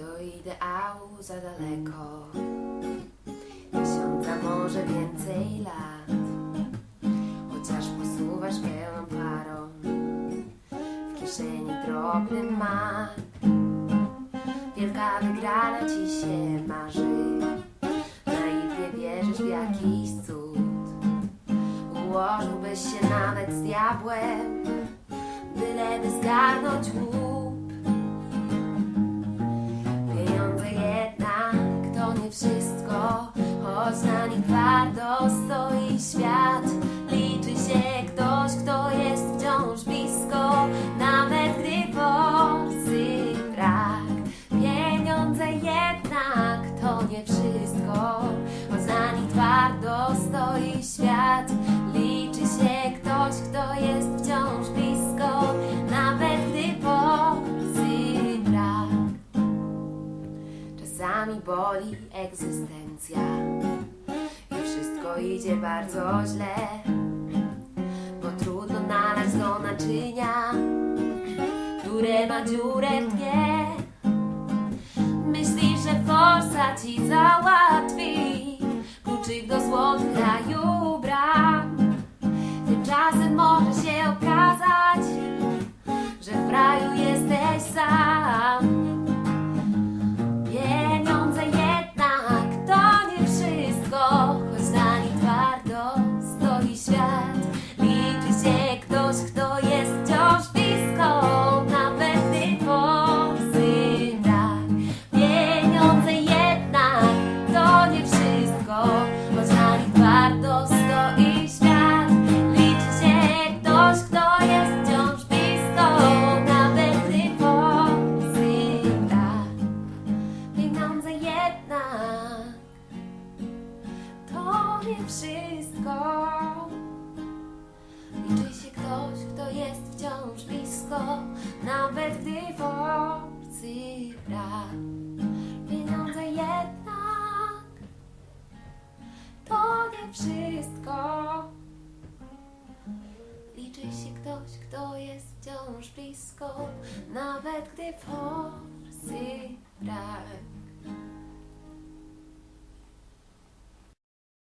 Do ideału za daleko. Tysiąca może więcej lat. Chociaż posuwasz pełną parą W kieszeni drobny mak. Wielka wygrana ci się marzy. Naiwnie wierzysz w jakiś cud. Ułożyłbyś się nawet z diabłem Byleby zgarnąć łup Na nich twardo stoi świat. Liczy się ktoś, kto jest wciąż blisko. Nawet gdy forsy brak Pieniądze jednak to nie wszystko. Choć na nich twardo stoi świat. Liczy się ktoś, kto jest wciąż blisko. Nawet gdy forsy brak. Czasami boli egzystencja idzie bardzo źle, bo trudno nalać do naczynia, które ma dziurę w dnie. Myślisz, że forsa ci załatwi kluczyk do złotych jednak to nie wszystko. Liczy się ktoś, kto jest wciąż blisko, nawet gdy forcy brak. Pieniądze jednak to nie wszystko. Liczy się ktoś, kto jest wciąż blisko, nawet gdy forsy brak.